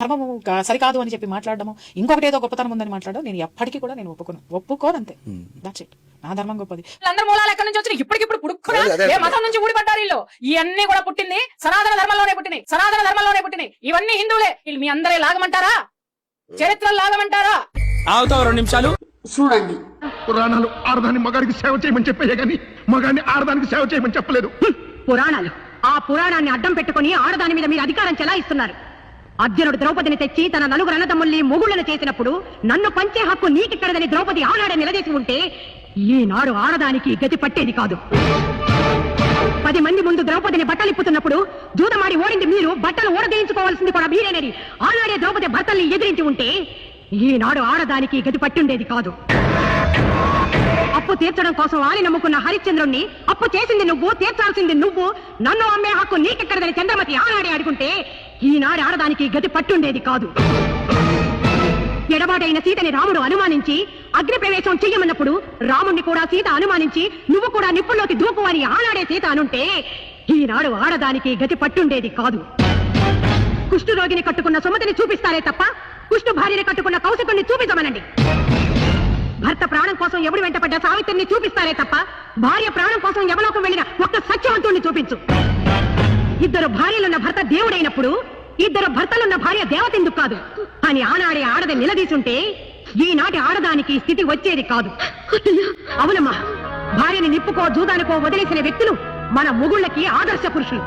ధర్మము గా- సరికాదు అని చెప్పి మాట్లాడడము ఇంకొకటి ఏదో గొప్పతనం ఉందని మాట్లాడడం నేను ఎప్పటికీ కూడా నేను ఒప్పుకోను. ఒప్పుకోను అంతే. దట్స్ ఇట్ నా ధర్మం గొప్పది. అందరు మూలాలు ఎక్కడి నుంచి వచ్చినాయి? ఇప్పటికిప్పుడు అదే. ఏ మతం నుంచి ఊడిపడ్డారు వీళ్ళు? ఇవన్నీ కూడా పుట్టింది సనాతన ధర్మంలోనే పుట్టినాయి. సనాతన ధర్మంలోనే పుట్టినాయి. ఇవన్నీ హిందువులే. వీళ్ళు మీ అందరే లాగమంటారా? చరిత్రలు లాగమంటారా? ఆగుతావు రెండు నిమిషాలు? చూడండి. పురాణాలు ఆడదాన్ని మగాడికి సేవ చేయమని చెప్పాయే గాని మగాడిని ఆడదానికి సేవ చేయమని చెప్పలేదు. పురాణాలు. ఆ పురాణాన్ని అడ్డం పెట్టుకుని ఆడదాని మీద మీరు అధికారం చెలాయిస్తున్నారు. అర్జునుడు ద్రౌపదిని తెచ్చి తన నలుగురు అన్నదమ్ముల్ని మొగుళ్ళను చేసినప్పుడు నన్ను పంచే హక్కు నీకిక్కడదని ద్రౌపది ఆనాడే నిలదీసి ఉంటే ఈనాడు ఆడదానికి గతి పట్టేది కాదు. పది మంది ముందు ద్రౌపదిని బట్టలిప్పుతున్నప్పుడు జూదమాడి ఓడింది మీరు బట్టలు ఓడదీయించుకోవాల్సింది కూడా మీరేనని ఆనాడే ద్రౌపది భర్తల్ని ఎదిరించి ఉంటే ఈనాడు ఆడదానికి గతి పట్టుండేది కాదు. అప్పు తీర్చడం కోసం ఆలి నమ్ముకున్న హరిశ్చంద్రుణ్ణి అప్పు చేసింది నువ్వు తీర్చాల్సింది నువ్వు నన్ను అమ్మే హక్కు నీకెక్కడదని చంద్రమతి ఆనాడే అడుగుంటే ఈనాడు ఆడదానికి గతి పట్టుండేది కాదు. ఎడబాటైన సీతని రాముడు అనుమానించి అగ్నిప్రవేశం చెయ్యమన్నప్పుడు రాముణ్ణి కూడా సీత అనుమానించి నువ్వు కూడా నిప్పుల్లోకి దూకు అని ఆనాడే సీత అనుంటే ఈనాడు ఆడదానికి గతి పట్టుండేది కాదు. కుష్టు రోగిని కట్టుకున్న సుమతిని చూపిస్తారే తప్ప కుష్టు భార్యని కట్టుకున్న కౌశికుణ్ణి చూపించమనండి భర్త ప్రాణం కోసం ఎవడు వెంటపడ్డ సావిత్రిని చూపిస్తారే తప్ప భార్య ప్రాణం కోసం ఎవలోకి వెళ్ళిన ఒక్క సత్యవంతుణ్ణి చూపించు. ఇద్దరు భార్యలున్న భర్త దేవుడైనప్పుడు ఇద్దరు భర్తలున్న భార్య దేవతెందుకు కాదు? అని ఆనాడే ఆడది నిలదీసుంటే ఈనాటి ఆడదానికి స్థితి వచ్చేది కాదు. అవునమ్మా భార్యని నిప్పుకో జూదానికో వదిలేసిన వ్యక్తులు మన ముగుళ్ళకి ఆదర్శ పురుషులు.